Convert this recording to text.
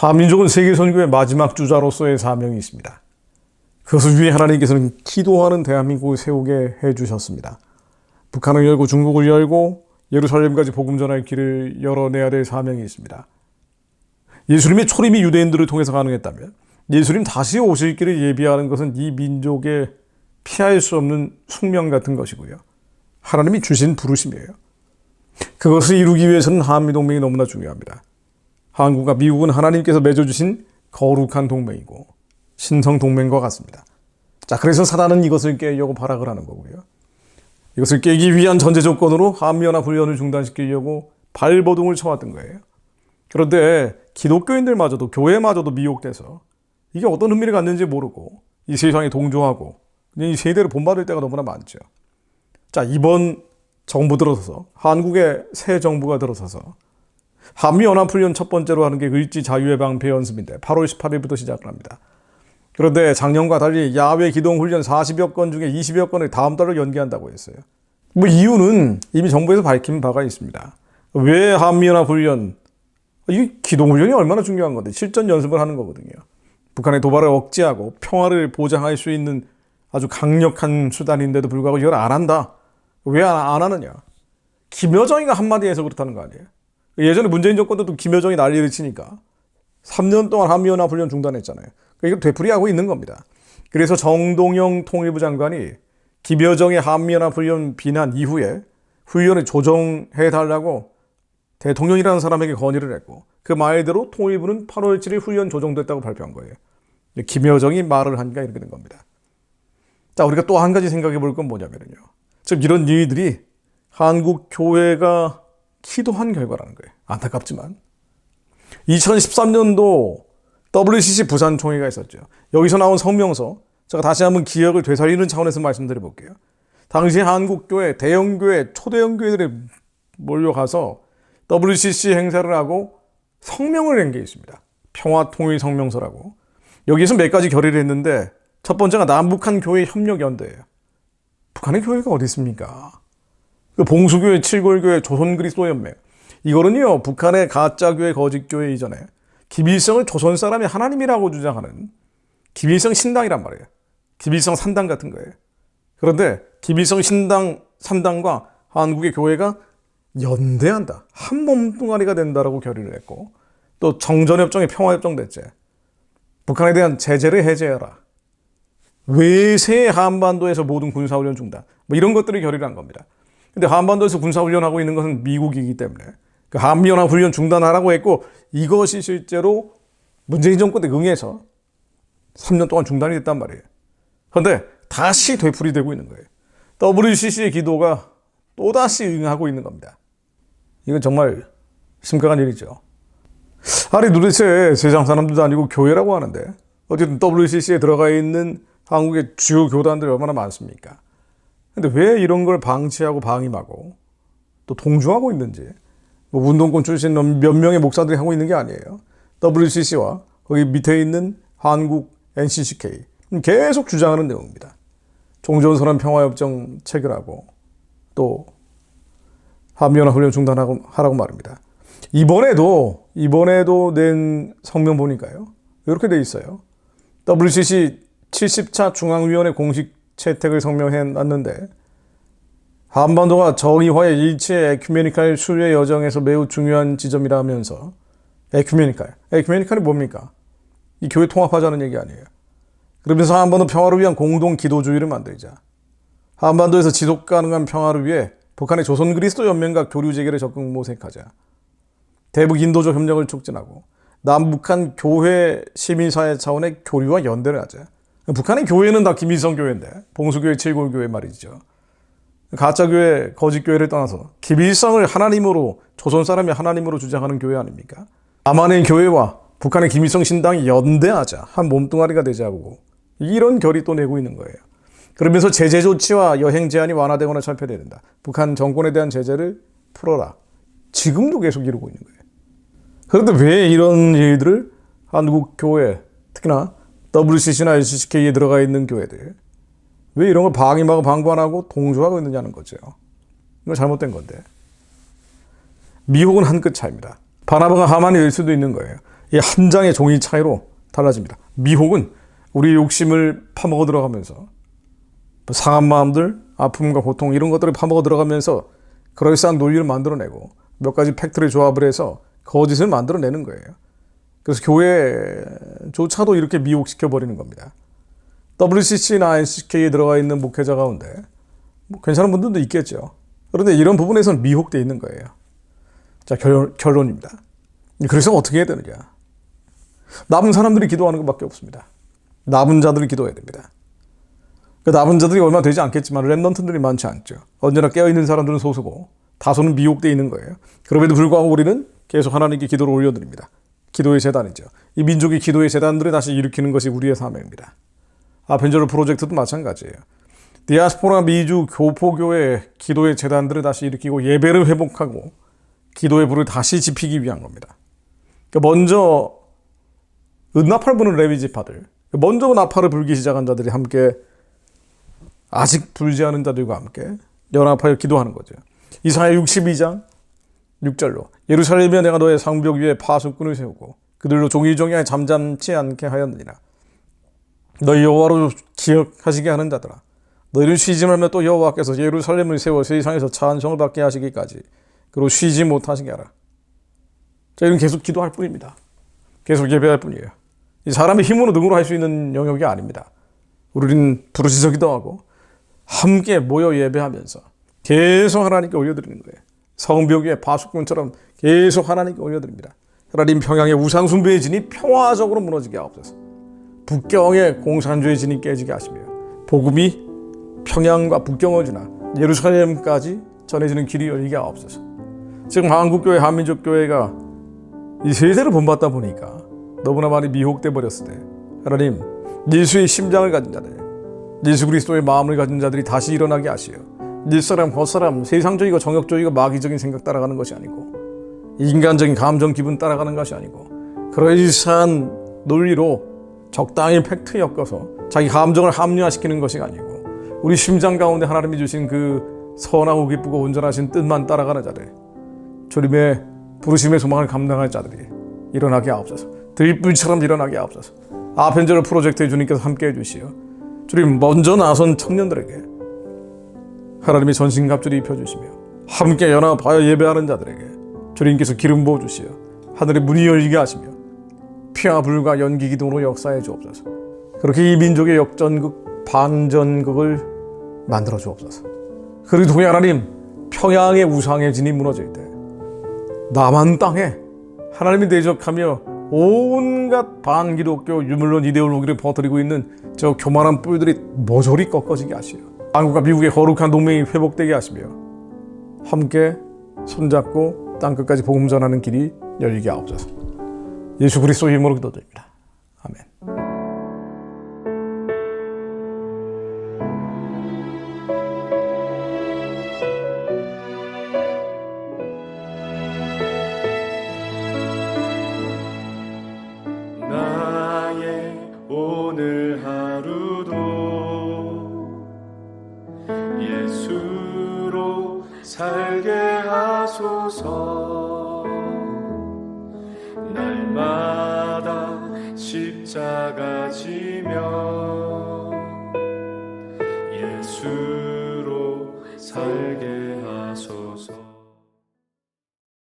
한민족은 세계 선교의 마지막 주자로서의 사명이 있습니다. 그것을 위해 하나님께서는 기도하는 대한민국을 세우게 해주셨습니다. 북한을 열고 중국을 열고 예루살렘까지 복음 전할 길을 열어내야 될 사명이 있습니다. 예수님의 초림이 유대인들을 통해서 가능했다면 예수님 다시 오실 길을 예비하는 것은 이 민족의 피할 수 없는 숙명 같은 것이고요. 하나님이 주신 부르심이에요. 그것을 이루기 위해서는 한미동맹이 너무나 중요합니다. 한국과 미국은 하나님께서 맺어주신 거룩한 동맹이고 신성 동맹과 같습니다. 자, 그래서 사단은 이것을 깨려고 발악을 하는 거고요. 이것을 깨기 위한 전제 조건으로 한미연합 훈련을 중단시키려고 발버둥을 쳐왔던 거예요. 그런데 기독교인들마저도 교회마저도 미혹돼서 이게 어떤 의미를 갖는지 모르고 이 세상에 동조하고 그냥 이 세대를 본받을 때가 너무나 많죠. 자, 이번 정부 들어서서 한국의 새 정부가 들어서서 한미연합훈련 첫 번째로 하는 게 의지 자유의 방패 연습인데 8월 18일부터 시작을 합니다. 그런데 작년과 달리 야외 기동 훈련 40여 건 중에 20여 건을 다음 달로 연기한다고 했어요. 뭐 이유는 이미 정부에서 밝힌 바가 있습니다. 왜 한미연합훈련 이 기동훈련이 얼마나 중요한 건데 실전 연습을 하는 거거든요. 북한의 도발을 억제하고 평화를 보장할 수 있는 아주 강력한 수단인데도 불구하고 이걸 안 한다. 왜 안 하느냐? 김여정이가 한마디 해서 그렇다는 거 아니에요? 예전에 문재인 정권도 또 김여정이 난리를 치니까 3년 동안 한미연합 훈련 중단했잖아요. 이걸 되풀이하고 있는 겁니다. 그래서 정동영 통일부 장관이 김여정의 한미연합 훈련 비난 이후에 훈련을 조정해 달라고 대통령이라는 사람에게 건의를 했고 그 말대로 통일부는 8월 7일 훈련 조정됐다고 발표한 거예요. 김여정이 말을 하니까 이렇게 된 겁니다. 자, 우리가 또 한 가지 생각해 볼 건 뭐냐면요. 즉 이런 일들이 한국 교회가 기도한 결과라는 거예요. 안타깝지만 2013년도 WCC 부산 총회가 있었죠. 여기서 나온 성명서 제가 다시 한번 기억을 되살리는 차원에서 말씀드려 볼게요. 당시 한국 교회 대형 교회 초대형 교회들이 몰려가서 WCC 행사를 하고 성명을 낸 게 있습니다. 평화 통일 성명서라고. 여기서 몇 가지 결의를 했는데 첫 번째가 남북한 교회 협력 연대예요. 북한의 교회가 어디 있습니까? 그 봉수교회, 칠골교회, 조선그리스도연맹. 이거는요, 북한의 가짜교회, 거짓교회 이전에 김일성을 조선 사람이 하나님이라고 주장하는 김일성 신당이란 말이에요. 김일성 산당 같은 거예요. 그런데 김일성 신당, 산당과 한국의 교회가 연대한다. 한 몸뚱아리가 된다라고 결의를 했고, 또 정전협정의 평화협정 됐지. 북한에 대한 제재를 해제해라. 외세 한반도에서 모든 군사훈련 중단. 뭐 이런 것들을 결의를 한 겁니다. 근데 한반도에서 군사훈련하고 있는 것은 미국이기 때문에 그 한미연합 훈련 중단하라고 했고 이것이 실제로 문재인 정권 때 응해서 3년 동안 중단이 됐단 말이에요. 그런데 다시 되풀이되고 있는 거예요. WCC의 기도가 또다시 응하고 있는 겁니다. 이건 정말 심각한 일이죠. 아니 도대체 세상 사람들도 아니고 교회라고 하는데 어쨌든 WCC에 들어가 있는 한국의 주요 교단들이 얼마나 많습니까? 근데 왜 이런 걸 방치하고 방임하고 또 동조하고 있는지 뭐 운동권 출신 몇 명의 목사들이 하고 있는 게 아니에요. WCC와 거기 밑에 있는 한국 NCCK 계속 주장하는 내용입니다. 종전선언 평화협정 체결하고 또 한미연합 훈련 중단하고 하라고 말입니다. 이번에도 이번에도 낸 성명 보니까요. 이렇게 돼 있어요. WCC 70차 중앙위원회 공식 채택을 성명해 놨는데 한반도가 정의화의 일체 에큐메니칼 수의 여정에서 매우 중요한 지점이라면서 에큐메니칼. 에큐메니칼이 뭡니까? 이 교회 통합하자는 얘기 아니에요. 그러면서 한반도 평화를 위한 공동 기도주의를 만들자. 한반도에서 지속 가능한 평화를 위해 북한의 조선 그리스도 연맹과 교류 재개를 적극 모색하자. 대북 인도적 협력을 촉진하고 남북한 교회 시민사회 차원의 교류와 연대를 하자. 북한의 교회는 다 김일성 교회인데 봉수교회, 칠골교회 말이죠. 가짜 교회, 거짓 교회를 떠나서 김일성을 하나님으로 조선 사람이 하나님으로 주장하는 교회 아닙니까? 남한의 교회와 북한의 김일성 신당이 연대하자 한 몸뚱아리가 되자고 이런 결의 또 내고 있는 거예요. 그러면서 제재 조치와 여행 제한이 완화되거나 철폐돼야 된다. 북한 정권에 대한 제재를 풀어라. 지금도 계속 이루고 있는 거예요. 그런데 왜 이런 일들을 한국 교회, 특히나 WCC나 LCCK에 들어가 있는 교회들, 왜 이런 걸 방임하고 방관하고 동조하고 있느냐는 거죠. 이거 잘못된 건데. 미혹은 한 끗 차입니다. 바나바가 하만이 될 수도 있는 거예요. 이 한 장의 종이 차이로 달라집니다. 미혹은 우리 욕심을 파먹어 들어가면서 상한 마음들, 아픔과 고통 이런 것들을 파먹어 들어가면서 그럴싸한 논리를 만들어내고 몇 가지 팩트를 조합을 해서 거짓을 만들어내는 거예요. 그래서 교회조차도 이렇게 미혹시켜 버리는 겁니다. WCC나 NCK에 들어가 있는 목회자 가운데 뭐 괜찮은 분들도 있겠죠. 그런데 이런 부분에서는 미혹되어 있는 거예요. 자, 결, 결론입니다. 그래서 어떻게 해야 되느냐? 남은 사람들이 기도하는 것밖에 없습니다. 남은 자들이 기도해야 됩니다. 그 남은 자들이 얼마 되지 않겠지만 랩넌트들이 많지 않죠. 언제나 깨어있는 사람들은 소수고 다소는 미혹되어 있는 거예요. 그럼에도 불구하고 우리는 계속 하나님께 기도를 올려드립니다. 기도의 재단이죠. 이 민족의 기도의 재단들을 다시 일으키는 것이 우리의 사명입니다. 아벤저럴 프로젝트도 마찬가지예요. 디아스포라 미주 교포교회 기도의 재단들을 다시 일으키고 예배를 회복하고 기도의 불을 다시 지피기 위한 겁니다. 그러니까 먼저 은나팔 부는 레위 지파들, 먼저 나팔을 불기 시작한 자들이 함께 아직 불지 않은 자들과 함께 연합하여 기도하는 거죠. 이사야 62장 6절로 예루살렘에 내가 너의 상벽 위에 파수꾼을 세우고 그들로 종이 종이에 잠잠치 않게 하였느니라. 너희 여호와로 기억하시게 하는 자들아 너희는 쉬지 말며 또 여호와께서 예루살렘을 세워 세상에서 찬송을 받게 하시기까지 그리고 쉬지 못하시게 하라. 저희는 계속 기도할 뿐입니다. 계속 예배할 뿐이에요. 이 사람의 힘으로 능으로 할 수 있는 영역이 아닙니다. 우리는 부르짖어 기도하고 함께 모여 예배하면서 계속 하나님께 올려드리는 거예요. 성벽 위에 파수꾼처럼 계속 하나님께 올려드립니다. 하나님 평양의 우상숭배의 진이 평화적으로 무너지게 하옵소서. 북경의 공산주의 진이 깨지게 하시며 복음이 평양과 북경을 지나 예루살렘까지 전해지는 길이 열리게 하옵소서. 지금 한국교회, 한민족교회가 이 세대를 본받다 보니까 너무나 많이 미혹돼 버렸을 때 하나님 예수의 심장을 가진 자들 예수 그리스도의 마음을 가진 자들이 다시 일어나게 하시어 일사람 헛사람 세상적이고 정욕적이고 마귀적인 생각 따라가는 것이 아니고 인간적인 감정 기분 따라가는 것이 아니고 그러이한 논리로 적당히 팩트 엮어서 자기 감정을 합리화시키는 것이 아니고 우리 심장 가운데 하나님이 주신 그 선하고 기쁘고 온전하신 뜻만 따라가는 자들 주님의 부르심의 소망을 감당할 자들이 일어나게 하옵소서. 들불처럼 일어나게 하옵소서. 아펜저럴 프로젝트에 주님께서 함께 해 주시어 주님 먼저 나선 청년들에게 하나님의 전신갑주를 입혀주시며 함께 연합하여 예배하는 자들에게 주님께서 기름 부어주시어 하늘의 문이 열리게 하시며 피와 불과 연기 기둥으로 역사해 주옵소서 그렇게 이 민족의 역전극 반전극을 만들어 주옵소서 그리고 동해 하나님 평양의 우상의 진이 무너질 때 남한 땅에 하나님이 대적하며 온갖 반기독교 유물론 이데올로기를 퍼뜨리고 있는 저 교만한 뿔들이 모조리 꺾어지게 하시오. 한국과 미국의 거룩한 동맹이 회복되게 하시며 함께 손잡고 땅끝까지 복음 전하는 길이 열리게 하옵소서. 예수 그리스도의 이름으로 기도드립니다. 하소서. 날마다 십자가 지며